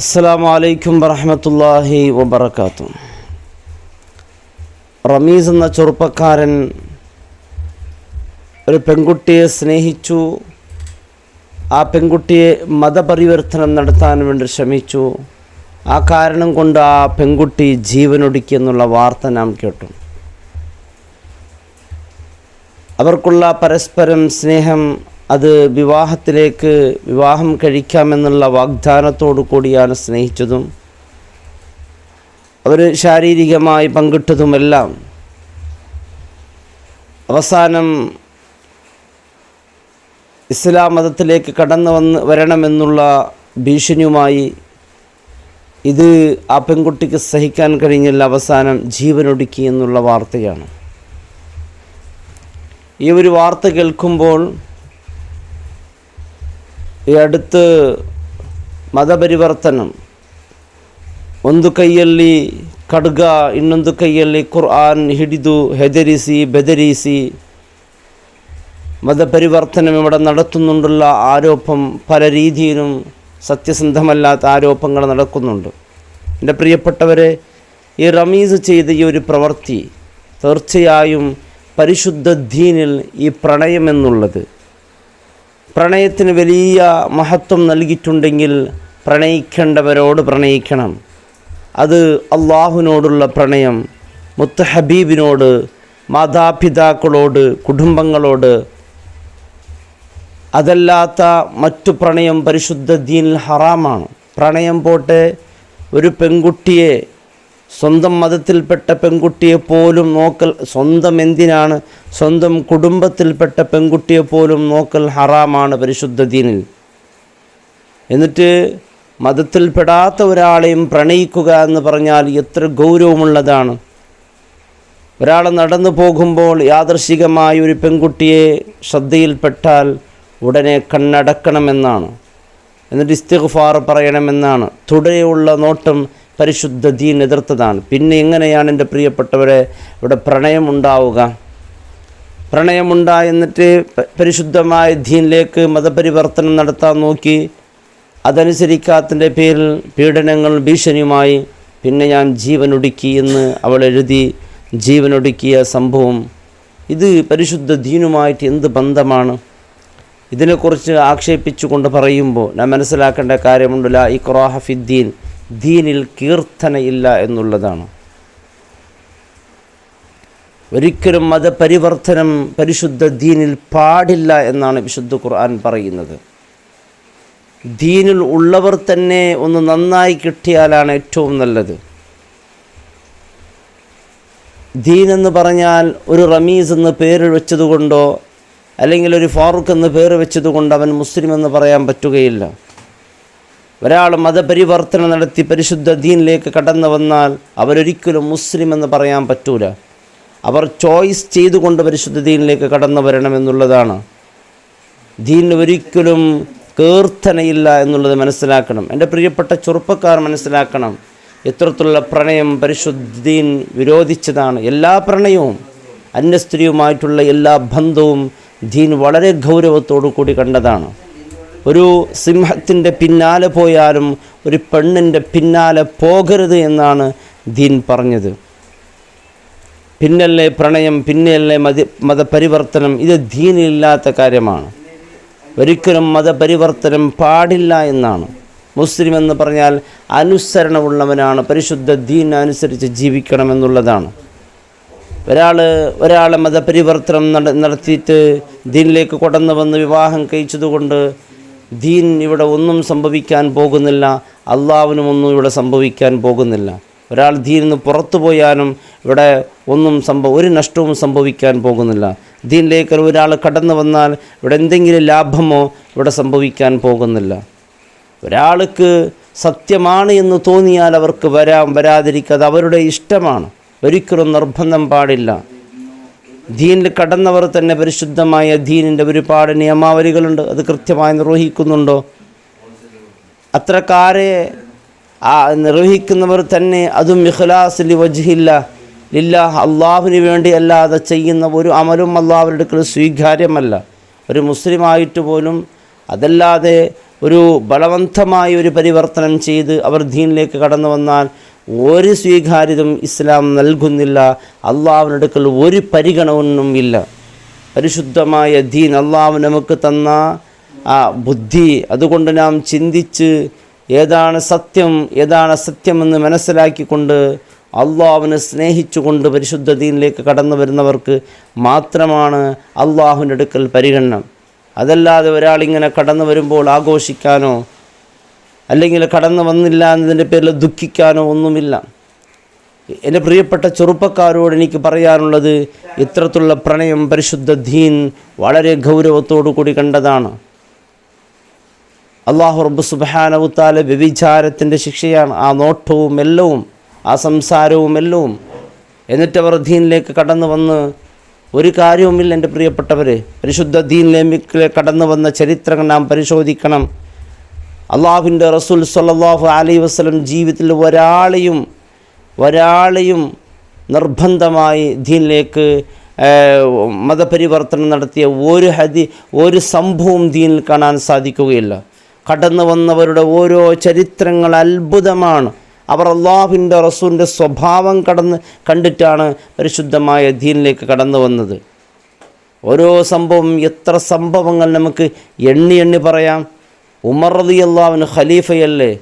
അസ്സാം വലൈക്കും വറഹമത്തല്ലാഹി വബർക്കാത്തു റമീസ് എന്ന ചെറുപ്പക്കാരൻ ഒരു പെൺകുട്ടിയെ സ്നേഹിച്ചു. ആ പെൺകുട്ടിയെ മതപരിവർത്തനം നടത്താൻ വേണ്ടി ശ്രമിച്ചു. ആ കാരണം കൊണ്ട് ആ പെൺകുട്ടി ജീവനൊടുക്കി എന്നുള്ള വാർത്ത നാം കേട്ടു. അവർക്കുള്ള പരസ്പരം സ്നേഹം അത് വിവാഹത്തിലേക്ക് വിവാഹം കഴിക്കാമെന്നുള്ള വാഗ്ദാനത്തോടു കൂടിയാണ് സ്നേഹിച്ചതും അവർ ശാരീരികമായി പങ്കിട്ടതുമെല്ലാം. അവസാനം ഇസ്ലാം മതത്തിലേക്ക് കടന്നു വന്ന് വരണമെന്നുള്ള ഭീഷണിയുമായി ഇത് ആ പെൺകുട്ടിക്ക് സഹിക്കാൻ കഴിഞ്ഞില്ല. അവസാനം ജീവനൊടുക്കി എന്നുള്ള വാർത്തയാണ്. ഈ ഒരു വാർത്ത കേൾക്കുമ്പോൾ ഈ അടുത്ത് മതപരിവർത്തനം. ಒಂದು ಕೈಯಲ್ಲಿ കടുക ಇನ್ನೊಂದು ಕೈಯಲ್ಲಿ ഖുർആൻ ಹಿಡಿದು ഹെദരിസി ಬೆದರಿಸಿ മതപരിവർത്തനം ഇവിടെ നടത്തുന്നുണ്ടുള്ള ആരോപം പല രീതിയിലും സത്യസന്ധമല്ലാത്ത ആരോപങ്ങൾ നടക്കുന്നുണ്ട്. എന്റെ പ്രിയപ്പെട്ടവരെ ഈ റമീസ് ചെയ്ത ഈ ഒരു പ്രവൃത്തി തീർച്ചയായും പരിശുദ്ധ ദീനിൽ ഈ പ്രണയമെന്നുള്ളത് പ്രണയത്തിന് വലിയ മഹത്വം നൽകിയിട്ടുണ്ടെങ്കിൽ പ്രണയിക്കേണ്ടവരോട് പ്രണയിക്കണം. അത് അള്ളാഹുവിനോടുള്ള പ്രണയം മുത്തഹബീബിനോട് മാതാപിതാക്കളോട് കുടുംബങ്ങളോട്. അതല്ലാത്ത മറ്റു പ്രണയം പരിശുദ്ധ ദീനിൽ ഹറാമാണ്. പ്രണയം പോട്ടെ ഒരു പെൺകുട്ടിയെ സ്വന്തം മതത്തിൽപ്പെട്ട പെൺകുട്ടിയെ പോലും നോക്കൽ സ്വന്തം എന്തിനാണ്? സ്വന്തം കുടുംബത്തിൽപ്പെട്ട പെൺകുട്ടിയെ പോലും നോക്കൽ ഹറാമാണ് പരിശുദ്ധ ദീനിൽ. എന്നിട്ട് മതത്തിൽപ്പെടാത്ത ഒരാളെയും പ്രണയിക്കുക എന്ന് പറഞ്ഞാൽ എത്ര ഗൗരവമുള്ളതാണ്. ഒരാൾ നടന്നു പോകുമ്പോൾ യാദർശികമായ ഒരു പെൺകുട്ടിയെ ശ്രദ്ധയിൽപ്പെട്ടാൽ ഉടനെ കണ്ണടക്കണമെന്നാണ്. എന്നിട്ട് ഇസ്തിഗ്ഫാർ പറയണമെന്നാണ്. തുടരെയുള്ള നോട്ടം പരിശുദ്ധ ദീൻ എതിർത്തതാണ്. പിന്നെ എങ്ങനെയാണ് എന്റെ പ്രിയപ്പെട്ടവരെ ഇവിടെ പ്രണയമുണ്ടാവുക? പ്രണയമുണ്ടായി എന്നിട്ട് പരിശുദ്ധമായ ദീനിലേക്ക് മതപരിവർത്തനം നടത്താൻ നോക്കി. അതനുസരിക്കാത്തതിന്റെ പേരിൽ പീഡനങ്ങൾ ഭീഷണിയുമായി. പിന്നെ ഞാൻ ജീവനൊടുക്കി എന്ന് അവൾ എഴുതി ജീവനൊടുക്കിയ സംഭവം. ഇത് പരിശുദ്ധ ദീനുമായിട്ട് എന്ത് ബന്ധമാണ്? ഇതിനെക്കുറിച്ച് ആക്ഷേപിച്ചുകൊണ്ട് പറയുമ്പോൾ ഞാൻ മനസ്സിലാക്കേണ്ട കാര്യമുണ്ടല്ല ഈ ഖുറാഹഫിദ്ദീൻ ദീനിൽ കീർത്തനയില്ല എന്നുള്ളതാണ്. ഒരിക്കലും മതപരിവർത്തനം പരിശുദ്ധ ദീനിൽ പാടില്ല എന്നാണ് വിശുദ്ധ ഖുർആൻ പറയുന്നത്. ദീനിൽ ഉള്ളവർ തന്നെ ഒന്ന് നന്നായി കിട്ടിയാലാണ് ഏറ്റവും നല്ലത്. ദീൻ എന്ന് പറഞ്ഞാൽ ഒരു റമീസ് എന്ന് പേര് വെച്ചതുകൊണ്ടോ അല്ലെങ്കിൽ ഒരു ഫാറൂഖ് എന്ന് പേര് വെച്ചതുകൊണ്ട് അവൻ മുസ്ലിം എന്ന് പറയാൻ പറ്റുകയില്ല. ഒരാൾ മതപരിവർത്തനം നടത്തി പരിശുദ്ധ ദീനിലേക്ക് കടന്നു വന്നാൽ അവരൊരിക്കലും മുസ്ലിം എന്ന് പറയാൻ പറ്റൂല. അവർ ചോയ്സ് ചെയ്തുകൊണ്ട് പരിശുദ്ധ ദീനിലേക്ക് കടന്നു വരണമെന്നുള്ളതാണ് ദീനിന് ഒരിക്കലും കീർത്തനയില്ല എന്നുള്ളത് മനസ്സിലാക്കണം. എന്റെ പ്രിയപ്പെട്ട ചെറുപ്പക്കാർ മനസ്സിലാക്കണം. എത്രത്തുള്ള പ്രണയം പരിശുദ്ധ ദീൻ വിരോധിച്ചതാണ്. എല്ലാ പ്രണയവും അന്യസ്ത്രീയുമായിട്ടുള്ള എല്ലാ ബന്ധവും ദീൻ വളരെ ഗൗരവത്തോടു കൂടി കണ്ടതാണ്. ഒരു സിംഹത്തിന്റെ പിന്നാലെ പോയാലും ഒരു പെണ്ണിന്റെ പിന്നാലെ പോകരുത് എന്നാണ് ദീൻ പറഞ്ഞത്. പിന്നല്ലേ പ്രണയം പിന്നെയല്ലേ മതി മതപരിവർത്തനം ഇത് ദീനില്ലാത്ത കാര്യമാണ്. ഒരിക്കലും മതപരിവർത്തനം പാടില്ല എന്നാണ്. മുസ്ലിം എന്ന് പറഞ്ഞാൽ അനുസരണമുള്ളവനാണ് പരിശുദ്ധ ദീൻ അനുസരിച്ച് ജീവിക്കണമെന്നുള്ളതാണ്. ഒരാൾ ഒരാളെ മതപരിവർത്തനം നട നടത്തിയിട്ട് ദീനിലേക്ക് കൊടന്നു വന്ന് വിവാഹം കഴിച്ചതുകൊണ്ട് ദീൻ ഇവിടെ ഒന്നും സംഭവിക്കാൻ പോകുന്നില്ല അള്ളാവിനും ഒന്നും ഇവിടെ സംഭവിക്കാൻ പോകുന്നില്ല. ഒരാൾ ദീൻ നിന്ന് പുറത്തു പോയാലും ഇവിടെ ഒന്നും സംഭവ ഒരു നഷ്ടവും സംഭവിക്കാൻ പോകുന്നില്ല. ദീനിലേക്ക് ഒരാൾ കടന്നു വന്നാൽ ഇവിടെ എന്തെങ്കിലും ലാഭമോ ഇവിടെ സംഭവിക്കാൻ പോകുന്നില്ല. ഒരാൾക്ക് സത്യമാണ് എന്ന് തോന്നിയാൽ അവർക്ക് വരാം വരാതിരിക്കാതെ അവരുടെ ഇഷ്ടമാണ്. ഒരിക്കലും നിർബന്ധം പാടില്ല. ദീനിൽ കടന്നവർ തന്നെ പരിശുദ്ധമായ ദീനിന്റെ ഒരുപാട് നിയമാവലികളുണ്ട്. അത് കൃത്യമായി നിർവഹിക്കുന്നുണ്ടോ? അത്രക്കാരെ ആ നിർവഹിക്കുന്നവർ തന്നെ അതും ഇഖ്ലാസ് വജ്ഹില്ല. ലില്ല അള്ളാഹുവിന് വേണ്ടി അല്ലാതെ ചെയ്യുന്ന ഒരു അമലും അള്ളാഹുവിന്റെ അടുക്കൽ സ്വീകാര്യമല്ല. ഒരു മുസ്ലിമായിട്ട് പോലും അതല്ലാതെ ഒരു ബലവന്തമായ ഒരു പരിവർത്തനം ചെയ്ത് അവർ ദീനിലേക്ക് കടന്നു വന്നാൽ ഒരു സ്വീകാര്യതും ഇസ്ലാം നൽകുന്നില്ല. അള്ളാഹുവിനടുക്കൽ ഒരു പരിഗണനയും ഇല്ല. പരിശുദ്ധമായ ദീൻ അള്ളാഹു നമുക്ക് തന്ന ആ ബുദ്ധി അതുകൊണ്ട് നാം ചിന്തിച്ച് ഏതാണ് സത്യം ഏതാണ് അസത്യമെന്ന് മനസ്സിലാക്കിക്കൊണ്ട് അള്ളാഹുവിനെ സ്നേഹിച്ചുകൊണ്ട് പരിശുദ്ധ ദീനിലേക്ക് കടന്നു വരുന്നവർക്ക് മാത്രമാണ് അള്ളാഹുവിന്റെ അടുക്കൽ പരിഗണന. അതല്ലാതെ ഒരാളിങ്ങനെ കടന്നു വരുമ്പോൾ ആഘോഷിക്കാനോ അല്ലെങ്കിൽ കടന്നു വന്നില്ല എന്നതിന്റെ പേരിൽ ദുഃഖിക്കാനോ ഒന്നുമില്ല. എന്റെ പ്രിയപ്പെട്ട ചെറുപ്പക്കാരോട് എനിക്ക് പറയാനുള്ളത് ഇത്തരത്തിലുള്ള പ്രണയം പരിശുദ്ധ ദീൻ വളരെ ഗൗരവത്തോടു കൂടി കണ്ടതാണ്. അള്ളാഹു റബ്ബ് സുബാനവുത്താല വ്യഭിചാരത്തിന്റെ ശിക്ഷയാണ്. ആ നോട്ടവും എല്ലവും ആ സംസാരവും എല്ലവും. അവർ ദീനിലേക്ക് കടന്നു വന്ന് ഒരു കാര്യവുമില്ല എന്റെ പ്രിയപ്പെട്ടവർ പരിശുദ്ധ ദീനിലേക്ക് കടന്നു വന്ന ചരിത്രങ്ങൾ നാം പരിശോധിക്കണം. അള്ളാഹുവിന്റെ റസൂൽ സല്ലാഹു അലൈ വസ്ലം ജീവിതത്തിൽ ഒരാളെയും ഒരാളെയും നിർബന്ധമായി ദീനിലേക്ക് മതപരിവർത്തനം നടത്തിയ ഒരു ഹതി ഒരു സംഭവം ദീനിൽ കാണാൻ സാധിക്കുകയില്ല. കടന്നു വന്നവരുടെ ഓരോ ചരിത്രങ്ങൾ അത്ഭുതമാണ്. അവർ അള്ളാഹുവിന്റെ റസൂലിന്റെ സ്വഭാവം കടന്ന് കണ്ടിട്ടാണ് പരിശുദ്ധമായ ദീനിലേക്ക് കടന്നു വന്നത്. ഓരോ സംഭവം എത്ര സംഭവങ്ങൾ നമുക്ക് എണ്ണി എണ്ണി പറയാം. ഉമർ റതി അള്ളാവിന് ഖലീഫയല്ലേ?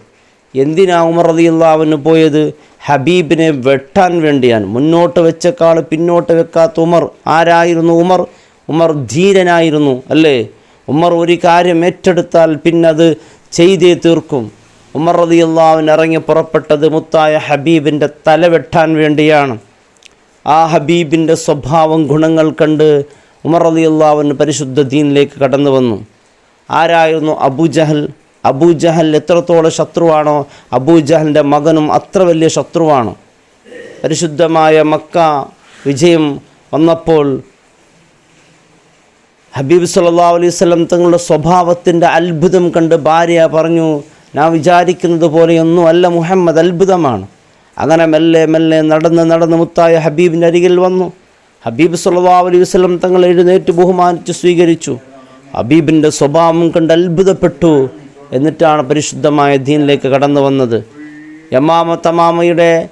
എന്തിനാ ഉമർ റതി അള്ളാവിന് പോയത്? ഹബീബിനെ വെട്ടാൻ വേണ്ടിയാണ്. മുന്നോട്ട് വെച്ചക്കാൾ പിന്നോട്ട് വെക്കാത്ത ഉമർ ആരായിരുന്നു ഉമർ? ഉമർ ധീരനായിരുന്നു അല്ലേ? ഉമർ ഒരു കാര്യം ഏറ്റെടുത്താൽ പിന്നത് ചെയ്തേ തീർക്കും. ഉമർ റതി അള്ളാവിൻ ഇറങ്ങി പുറപ്പെട്ടത് മുത്തായ ഹബീബിന്റെ തല വെട്ടാൻ വേണ്ടിയാണ്. ആ ഹബീബിന്റെ സ്വഭാവം ഗുണങ്ങൾ കണ്ട് ഉമർ റതി അള്ളാവിന് പരിശുദ്ധ ദീനിലേക്ക് കടന്നു വന്നു. ആരായിരുന്നു അബൂജഹൽ അബൂജഹൽ എത്രത്തോളം ശത്രുവാണോ അബൂജഹലിന്റെ മകനും അത്ര വലിയ ശത്രുവാണ്. പരിശുദ്ധമായ മക്ക വിജയം വന്നപ്പോൾ ഹബീബ് സല്ലാ അലൈഹി തങ്ങളുടെ സ്വഭാവത്തിന്റെ അത്ഭുതം കണ്ട് ഭാര്യ പറഞ്ഞു ഞാൻ വിചാരിക്കുന്നത് പോലെയൊന്നും അല്ല മുഹമ്മദ് അത്ഭുതമാണ്. അങ്ങനെ മെല്ലെ മെല്ലെ നടന്ന് നടന്ന് മുത്തായ ഹബീബിന്റെ അരികിൽ വന്നു. ഹബീബ് സല്ലാ അലൈഹി തങ്ങൾ എഴുന്നേറ്റ് ബഹുമാനിച്ച് സ്വീകരിച്ചു. ഹബീബിന്റെ സ്വഭാവം കണ്ട് അത്ഭുതപ്പെട്ടു. എന്നിട്ടാണ് പരിശുദ്ധമായ ദീനിലേക്ക് കടന്നു വന്നത്. യമാമ തമാമയുടെ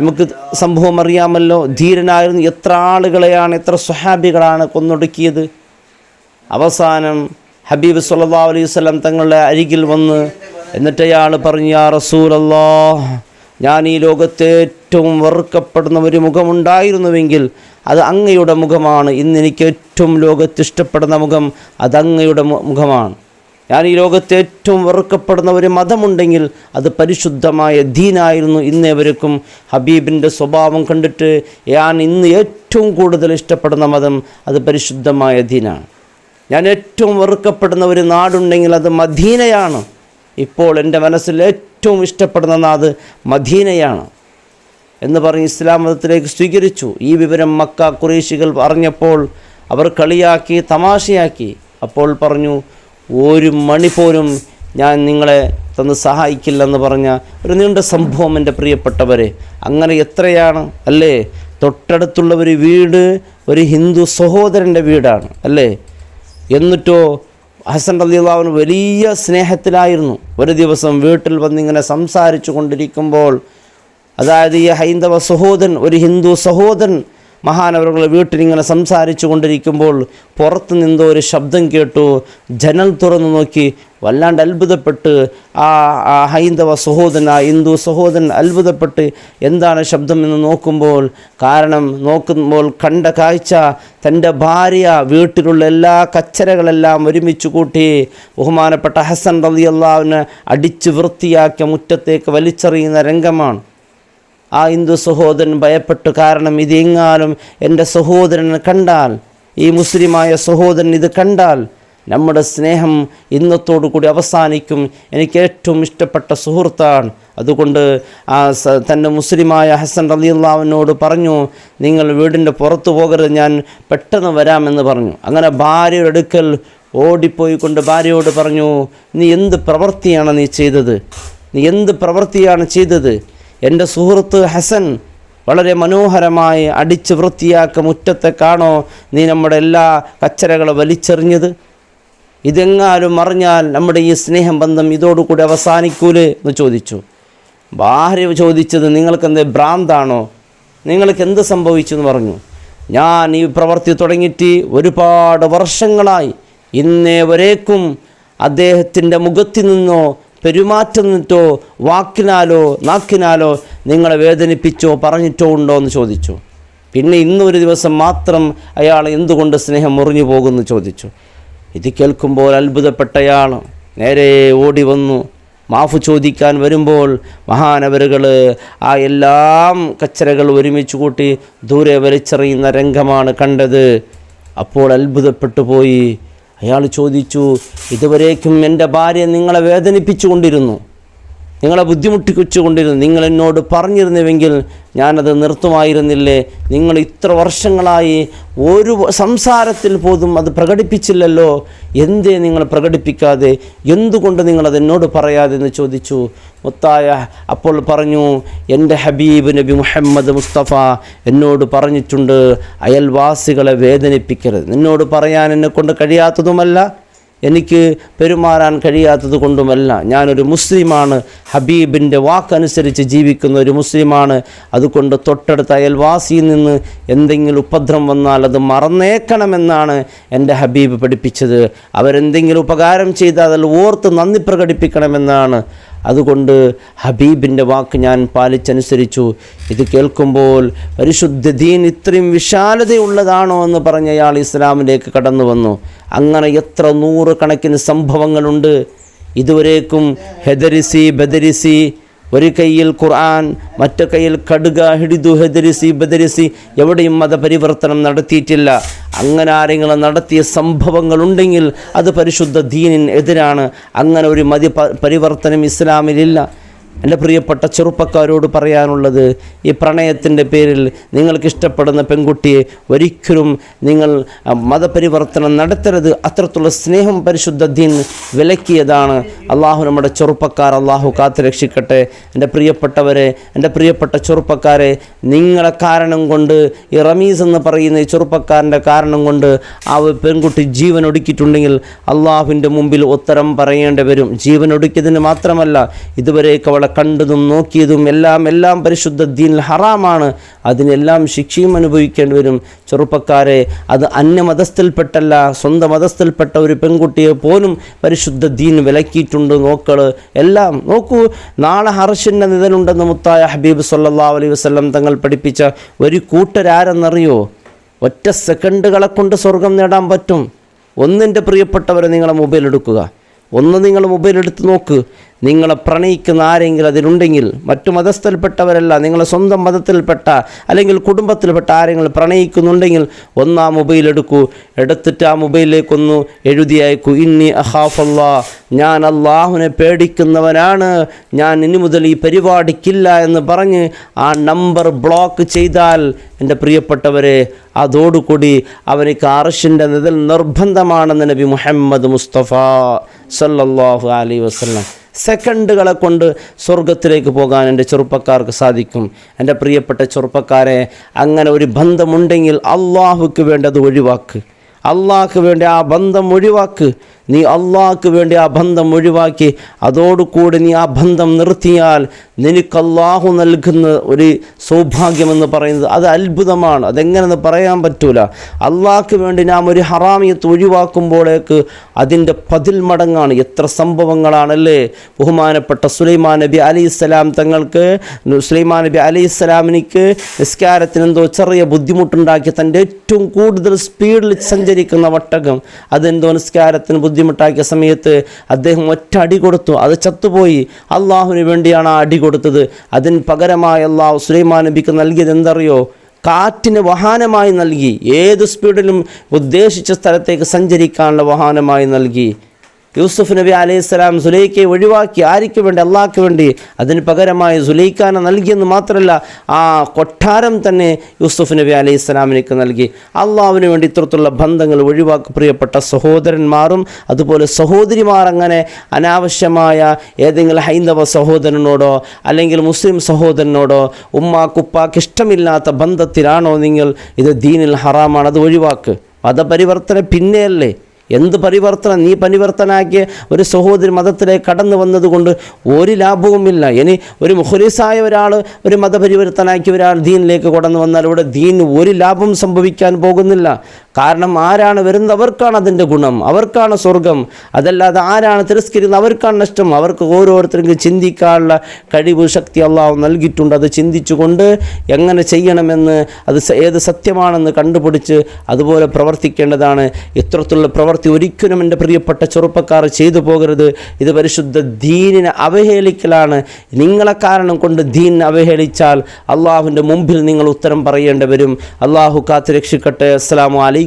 നമുക്ക് സംഭവം അറിയാമല്ലോ. ധീരനായിരുന്നു. എത്ര ആളുകളെയാണ് എത്ര സ്വഹാബികളാണ് കൊന്നൊടുക്കിയത്. അവസാനം ഹബീബ് സല്ലാ അലൈഹി വസല്ലം തങ്ങളുടെ അരികിൽ വന്ന് എന്നിട്ടയാൾ പറഞ്ഞു യാ റസൂലല്ലാ ഞാൻ ഈ ലോകത്തെ ഏറ്റവും വെറുക്കപ്പെടുന്ന ഒരു മുഖമുണ്ടായിരുന്നുവെങ്കിൽ അത് അങ്ങയുടെ മുഖമാണ്. ഇന്ന് എനിക്ക് ഏറ്റവും ലോകത്ത് ഇഷ്ടപ്പെടുന്ന മുഖം അത് അങ്ങയുടെ മുഖമാണ്. ഞാൻ ഈ ലോകത്തെ ഏറ്റവും വെറുക്കപ്പെടുന്ന ഒരു മതമുണ്ടെങ്കിൽ അത് പരിശുദ്ധമായ ദീനായിരുന്നു ഇന്നേവർക്കും ഹബീബിന്റെ സ്വഭാവം കണ്ടിട്ട് ഞാൻ ഇന്ന് ഏറ്റവും കൂടുതൽ ഇഷ്ടപ്പെടുന്ന മതം അത് പരിശുദ്ധമായ ദീനാണ്. ഞാൻ ഏറ്റവും വെറുക്കപ്പെടുന്ന ഒരു നാടുണ്ടെങ്കിൽ അത് മദീനയാണ്. ഇപ്പോൾ എന്റെ മനസ്സിൽ ഏറ്റവും ഇഷ്ടപ്പെടുന്ന നാട് മദീനയാണ് എന്ന് പറഞ്ഞ് ഇസ്ലാം മതത്തിലേക്ക് സ്വീകരിച്ചു. ഈ വിവരം മക്ക കുറേശികൾ അറിഞ്ഞപ്പോൾ അവർ കളിയാക്കി തമാശയാക്കി. അപ്പോൾ പറഞ്ഞു ഒരു മണി പോലും ഞാൻ നിങ്ങളെ തന്ന് സഹായിക്കില്ലെന്ന് പറഞ്ഞ ഒരു നീണ്ട സംഭവം എന്റെ പ്രിയപ്പെട്ടവരെ അങ്ങനെ എത്രയാണ്? അല്ലേ? തൊട്ടടുത്തുള്ള ഒരു വീട് ഒരു ഹിന്ദു സഹോദരന്റെ വീടാണ് അല്ലേ? എന്നിട്ടോ ഹസൻ റലിയുള്ളവന് വലിയ സ്നേഹത്തിലായിരുന്നു. ഒരു ദിവസം വീട്ടിൽ വന്നിങ്ങനെ സംസാരിച്ചു കൊണ്ടിരിക്കുമ്പോൾ അതായത് ഈ ഹൈന്ദവ സഹോദരൻ ഒരു ഹിന്ദു സഹോദരൻ മഹാനവറുകൾ വീട്ടിലിങ്ങനെ സംസാരിച്ചു കൊണ്ടിരിക്കുമ്പോൾ പുറത്തു നിന്നോ ഒരു ശബ്ദം കേട്ടു. ജനൽ തുറന്നു നോക്കി. വല്ലാണ്ട് അത്ഭുതപ്പെട്ട് ആ ആ ഹൈന്ദവ സഹോദരൻ ആ ഹിന്ദു സഹോദരൻ അത്ഭുതപ്പെട്ട് എന്താണ് ശബ്ദം എന്ന് നോക്കുമ്പോൾ കാരണം നോക്കുമ്പോൾ കണ്ട കാഴ്ച തന്റെ ഭാര്യ വീട്ടിലുള്ള എല്ലാ കച്ചരകളെല്ലാം ഒരുമിച്ച് കൂട്ടി ബഹുമാനപ്പെട്ട ഹസൻ റലി അള്ളാവിന് അടിച്ച് വൃത്തിയാക്കിയ മുറ്റത്തേക്ക് വലിച്ചെറിയുന്ന രംഗമാണ്. ആ ഹിന്ദു സഹോദരൻ ഭയപ്പെട്ടു. കാരണം ഇത് എങ്ങാനും എന്റെ സഹോദരനെ കണ്ടാൽ ഈ മുസ്ലിമായ സഹോദരൻ ഇത് കണ്ടാൽ നമ്മുടെ സ്നേഹം ഇന്നത്തോടു കൂടി അവസാനിക്കും. എനിക്ക് ഏറ്റവും ഇഷ്ടപ്പെട്ട സുഹൃത്താണ്. അതുകൊണ്ട് ആ തന്റെ മുസ്ലിമായ ഹസൻ റലിയുള്ളവനോട് പറഞ്ഞു നിങ്ങൾ വീടിന്റെ പുറത്തു പോകരുത് ഞാൻ പെട്ടെന്ന് വരാമെന്ന് പറഞ്ഞു. അങ്ങനെ ഭാര്യയുടെ അടുക്കൽ ഓടിപ്പോയിക്കൊണ്ട് ഭാര്യയോട് പറഞ്ഞു നീ എന്ത് പ്രവൃത്തിയാണ് നീ ചെയ്തത്? നീ എന്ത് പ്രവൃത്തിയാണ് ചെയ്തത്? എന്റെ സുഹൃത്ത് ഹസൻ വളരെ മനോഹരമായി അടിച്ച് വൃത്തിയാക്ക മുറ്റത്തെ കാണോ നീ നമ്മുടെ എല്ലാ കച്ചരകളെ വലിച്ചെറിഞ്ഞത്? ഇതെങ്ങാലും അറിഞ്ഞാൽ നമ്മുടെ ഈ സ്നേഹം ബന്ധം ഇതോടുകൂടി അവസാനിക്കൂലേ എന്ന് ചോദിച്ചു. ഭാര്യ ചോദിച്ചത് നിങ്ങൾക്കെന്ത് ഭ്രാന്താണോ? നിങ്ങൾക്ക് എന്ത് സംഭവിച്ചു? എന്ന് പറഞ്ഞു. ഞാൻ ഈ പ്രവൃത്തി തുടങ്ങിയിട്ട് ഒരുപാട് വർഷങ്ങളായി. ഇന്നേ വരേക്കും അദ്ദേഹത്തിന്റെ മുഖത്തു നിന്നോ പെരുമാറ്റം നിന്നിട്ടോ വാക്കിനാലോ നാക്കിനാലോ നിങ്ങളെ വേദനിപ്പിച്ചോ പറഞ്ഞിട്ടോ ഉണ്ടോ എന്ന് ചോദിച്ചു. പിന്നെ ഇന്നൊരു ദിവസം മാത്രം അയാൾ എന്തുകൊണ്ട് സ്നേഹം മുറിഞ്ഞു പോകുമെന്ന് ചോദിച്ചു. ഇത് കേൾക്കുമ്പോൾ അത്ഭുതപ്പെട്ടയാൾ നേരെ ഓടി വന്നു. മാഫ് ചോദിക്കാൻ വരുമ്പോൾ മഹാനവരുകൾ ആ എല്ലാം കച്ചരകൾ ഒരുമിച്ച് കൂട്ടി ദൂരെ വലിച്ചെറിയുന്ന രംഗമാണ് കണ്ടത്. അപ്പോൾ അത്ഭുതപ്പെട്ടു പോയി. അയാൾ ചോദിച്ചു ഇതുവരേക്കും എന്റെ ഭാര്യ നിങ്ങളെ വേദനിപ്പിച്ചു കൊണ്ടിരുന്നു നിങ്ങളെ ബുദ്ധിമുട്ടിക്കൊച്ചുകൊണ്ടിരുന്നു നിങ്ങൾ എന്നോട് പറഞ്ഞിരുന്നുവെങ്കിൽ ഞാനത് നിർത്തുമായിരുന്നില്ലേ? നിങ്ങൾ ഇത്ര വർഷങ്ങളായി ഒരു സംസാരത്തിൽ പോലും അത് പ്രകടിപ്പിച്ചില്ലല്ലോ. എന്തേ നിങ്ങൾ പ്രകടിപ്പിക്കാതെ? എന്തുകൊണ്ട് നിങ്ങളത് എന്നോട് പറയാതെ എന്ന് ചോദിച്ചു. മുത്തായ അപ്പോൾ പറഞ്ഞു എന്റെ ഹബീബ് നബി മുഹമ്മദ് മുസ്തഫ എന്നോട് പറഞ്ഞിട്ടുണ്ട് അയൽവാസികളെ വേദനിപ്പിക്കരുത്. നിന്നോട് പറയാൻ എന്നെ കൊണ്ട് കഴിയാത്തതുമല്ല. എനിക്ക് പെരുമാറാൻ കഴിയാത്തത് കൊണ്ടുമല്ല. ഞാനൊരു മുസ്ലിമാണ്. ഹബീബിന്റെ വാക്കനുസരിച്ച് ജീവിക്കുന്ന ഒരു മുസ്ലിമാണ്. അതുകൊണ്ട് തൊട്ടടുത്ത അയൽവാസിയിൽ നിന്ന് എന്തെങ്കിലും ഉപദ്രം വന്നാൽ അത് മറന്നേക്കണമെന്നാണ് എന്റെ ഹബീബ് പഠിപ്പിച്ചത്. അവരെന്തെങ്കിലും ഉപകാരം ചെയ്താൽ അതിൽ ഓർത്ത് നന്ദി പ്രകടിപ്പിക്കണമെന്നാണ് അതുകൊണ്ട് ഹബീബിന്റെ വാക്ക് ഞാൻ പാലിച്ചനുസരിച്ചു. ഇത് കേൾക്കുമ്പോൾ പരിശുദ്ധ ദീൻ ഇത്രയും വിശാലതയുള്ളതാണോ എന്ന് പറഞ്ഞ അയാൾ ഇസ്ലാമിലേക്ക് കടന്നു വന്നു. അങ്ങനെ എത്ര നൂറുകണക്കിന് സംഭവങ്ങളുണ്ട്. ഇതുവരേക്കും ഹെദരിസി ബദരിസി ഒരു കയ്യിൽ ഖുർആൻ മറ്റു കയ്യിൽ കടുക ഹിഡിദു ഹെദരിസി ബദരിസി എവിടെയും മതപരിവർത്തനം നടത്തിയിട്ടില്ല. അങ്ങനെ ആരെങ്കിലും നടത്തിയ സംഭവങ്ങളുണ്ടെങ്കിൽ അത് പരിശുദ്ധ ദീനിന് എതിരാണ്. അങ്ങനെ ഒരു മതി പരിവർത്തനം ഇസ്ലാമിലില്ല. എന്റെ പ്രിയപ്പെട്ട ചെറുപ്പക്കാരോട് പറയാനുള്ളത് ഈ പ്രണയത്തിന്റെ പേരിൽ നിങ്ങൾക്കിഷ്ടപ്പെടുന്ന പെൺകുട്ടിയെ ഒരിക്കലും നിങ്ങൾ മതപരിവർത്തനം നടത്തരുത്. അത്രത്തുള്ള സ്നേഹം പരിശുദ്ധ ദീൻ വിലക്കിയതാണ്. അള്ളാഹു നമ്മുടെ ചെറുപ്പക്കാർ അള്ളാഹു കാത്തു രക്ഷിക്കട്ടെ. എന്റെ പ്രിയപ്പെട്ടവരെ എന്റെ പ്രിയപ്പെട്ട ചെറുപ്പക്കാരെ നിങ്ങളെ കാരണം കൊണ്ട് ഈ റമീസ് എന്ന് പറയുന്ന ഈ ചെറുപ്പക്കാരന്റെ കാരണം കൊണ്ട് ആ പെൺകുട്ടി ജീവൻ ഒടുക്കിയിട്ടുണ്ടെങ്കിൽ അള്ളാഹുവിന്റെ മുമ്പിൽ ഉത്തരം പറയേണ്ടി വരും. ജീവൻ ഒടുക്കിയതിന് മാത്രമല്ല ഇതുവരേക്ക് അവളെ കണ്ടതും നോക്കിയതും എല്ലാം എല്ലാം പരിശുദ്ധ ദീനിൽ ഹറാമാണ്. അതിനെല്ലാം ശിക്ഷയും അനുഭവിക്കേണ്ടി വരും. ചെറുപ്പക്കാരെ അത് അന്യമതസ്ഥിൽപ്പെട്ടല്ല സ്വന്തം മതസ്ഥയിൽപ്പെട്ട ഒരു പെൺകുട്ടിയെ പോലും പരിശുദ്ധ ദീൻ വിലക്കിയിട്ടുണ്ട്. നോക്കൾ എല്ലാം നോക്കൂ. നാളെ ഹർഷിന്റെ നിതനുണ്ടെന്ന് മുത്തായ ഹബീബ് സല്ലാ അലൈഹി വസ്ലം തങ്ങൾ പഠിപ്പിച്ച ഒരു കൂട്ടരാരെന്നറിയോ? ഒറ്റ സെക്കൻഡുകളെ കൊണ്ട് സ്വർഗം നേടാൻ പറ്റും. ഒന്നിന്റെ പ്രിയപ്പെട്ടവരെ നിങ്ങളെ മൊബൈൽ എടുക്കുക. ഒന്ന് നിങ്ങൾ മൊബൈൽ എടുത്ത് നോക്ക്. നിങ്ങളെ പ്രണയിക്കുന്ന ആരെങ്കിലും അതിലുണ്ടെങ്കിൽ മറ്റു മതസ്ഥയിൽപ്പെട്ടവരല്ല നിങ്ങളെ സ്വന്തം മതത്തിൽപ്പെട്ട അല്ലെങ്കിൽ കുടുംബത്തിൽപ്പെട്ട ആരെങ്കിലും പ്രണയിക്കുന്നുണ്ടെങ്കിൽ ഒന്നാ മൊബൈൽ എടുക്കൂ. എടുത്തിട്ട് ആ മൊബൈലിലേക്കൊന്ന് എഴുതി അയക്കൂ. ഇന്നി അഹാഫല്ലാ ഞാൻ അള്ളാഹുവിനെ പേടിക്കുന്നവനാണ്. ഞാൻ ഇനി മുതൽ ഈ പരിപാടിക്കില്ല എന്ന് പറഞ്ഞ് ആ നമ്പർ ബ്ലോക്ക് ചെയ്താൽ എന്റെ പ്രിയപ്പെട്ടവരെ അതോടുകൂടി അവനിക്ക് അർഷിന്റെ നിതൽ നിർബന്ധമാണെന്ന് നബി മുഹമ്മദ് മുസ്തഫ സല്ലാഹു അലൈ വസല്ലം സെക്കൻഡുകളെ കൊണ്ട് സ്വർഗത്തിലേക്ക് പോകാൻ എന്റെ ചെറുപ്പക്കാർക്ക് സാധിക്കും. എന്റെ പ്രിയപ്പെട്ട ചെറുപ്പക്കാരെ അങ്ങനെ ഒരു ബന്ധമുണ്ടെങ്കിൽ അള്ളാഹുക്ക് വേണ്ടത് ഒഴിവാക്ക്. അള്ളാഹ്ക്ക് വേണ്ടി ആ ബന്ധം ഒഴിവാക്ക്. നീ അള്ളാഹ്ക്ക് വേണ്ടി ആ ബന്ധം ഒഴിവാക്കി അതോടുകൂടി നീ ആ ബന്ധം നിർത്തിയാൽ നിനക്ക് അള്ളാഹു നൽകുന്ന ഒരു സൗഭാഗ്യമെന്ന് പറയുന്നത് അത് അത്ഭുതമാണ്. അതെങ്ങനെയെന്ന് പറയാൻ പറ്റൂല. അള്ളാഹ്ക്ക് വേണ്ടി നാം ഒരു ഹറാമിയത്ത് ഒഴിവാക്കുമ്പോഴേക്ക് അതിന്റെ പതിൽ മടങ്ങാണ് എത്ര സംഭവങ്ങളാണല്ലേ? ബഹുമാനപ്പെട്ട സുലൈമാൻ നബി അലി ഇസ്ലാം തങ്ങൾക്ക് സുലൈമാൻ നബി അലി ഇസ്ലാമിനിക്ക് നിസ്കാരത്തിന് എന്തോ ചെറിയ ബുദ്ധിമുട്ടുണ്ടാക്കി തന്റെ ഏറ്റവും കൂടുതൽ സ്പീഡിൽ സഞ്ചരിക്കുന്ന വട്ടകം അതെന്തോ നിസ്കാരത്തിന് ബുദ്ധിമുട്ടാക്കിയ സമയത്ത് അദ്ദേഹം ഒറ്റ അടി കൊടുത്തു. അത് ചത്തുപോയി. അള്ളാഹുവിന് വേണ്ടിയാണ് ആ അടി കൊടുത്തത്. അതിന് പകരമായി അള്ളാഹു സുലൈമാൻ നബിക്ക് നൽകിയത് എന്തറിയോ? കാറ്റിന് വാഹനമായി നൽകി. ഏത് സ്പീഡിലും ഉദ്ദേശിച്ച സ്ഥലത്തേക്ക് സഞ്ചരിക്കാനുള്ള വാഹനമായി നൽകി. യൂസുഫ് നബി അലൈഹി സ്വലാം സുലൈഖയെ ഒഴിവാക്കി ആർക്ക് വേണ്ടി? അള്ളാഹ്ക്ക് വേണ്ടി. അതിന് പകരമായി സുലൈഖാനെ നൽകിയെന്ന് മാത്രമല്ല ആ കൊട്ടാരം തന്നെ യൂസുഫ് നബി അലൈഹി സ്വലാമിലേക്ക് നൽകി. അള്ളാഹുവിന് വേണ്ടി ഇത്തരത്തിലുള്ള ബന്ധങ്ങൾ ഒഴിവാക്കി. പ്രിയപ്പെട്ട സഹോദരന്മാരും അതുപോലെ സഹോദരിമാർ അങ്ങനെ അനാവശ്യമായ ഏതെങ്കിലും ഹൈന്ദവ സഹോദരനോടോ അല്ലെങ്കിൽ മുസ്ലിം സഹോദരനോടോ ഉമ്മാക്കുപ്പാക്ക് ഇഷ്ടമില്ലാത്ത ബന്ധത്തിലാണോ നിങ്ങൾ? ഇത് ദീനിൽ ഹറാമാണ് അത് ഒഴിവാക്ക്. മതപരിവർത്തനം പിന്നെയല്ലേ? എന്ത് പരിവർത്തനം നീ പരിവർത്തനാക്കിയ ഒരു സഹോദരി മതത്തിലേക്ക് കടന്നു വന്നതുകൊണ്ട് ഒരു ലാഭവുമില്ല ഇനി ഒരു മുഖലിസായ ഒരാൾ ഒരു മതപരിവർത്തനാക്കിയ ഒരാൾ ദീനിലേക്ക് കടന്നു വന്നാൽ ഇവിടെ ദീൻ ഒരു ലാഭം സംഭവിക്കാൻ പോകുന്നില്ല. കാരണം ആരാണ് വരുന്നത് അവർക്കാണ് അതിന്റെ ഗുണം അവർക്കാണ് സ്വർഗം. അതല്ലാതെ ആരാണ് തിരസ്കരിക്കുന്നത് അവർക്കാണ് നഷ്ടം. അവർക്ക് ഓരോരുത്തർക്കും ചിന്തിക്കാനുള്ള കഴിവ് ശക്തി അള്ളാഹു നൽകിയിട്ടുണ്ട്. അത് ചിന്തിച്ചുകൊണ്ട് എങ്ങനെ ചെയ്യണമെന്ന് അത് ഏത് സത്യമാണെന്ന് കണ്ടുപിടിച്ച് അതുപോലെ പ്രവർത്തിക്കേണ്ടതാണ്. ഇത്തരത്തിലുള്ള പ്രവൃത്തി ഒരിക്കലും എന്റെ പ്രിയപ്പെട്ട ചെറുപ്പക്കാർ ചെയ്തു പോകരുത്. ഇത് പരിശുദ്ധ ദീനിനെ അവഹേളിക്കലാണ്. നിങ്ങളെ കാരണം കൊണ്ട് ദീൻ അവഹേളിച്ചാൽ അള്ളാഹുവിന്റെ മുമ്പിൽ നിങ്ങൾ ഉത്തരം പറയേണ്ടി വരും. അള്ളാഹു കാത്ത് രക്ഷിക്കട്ടെ അസ്സാം വലൈക്കും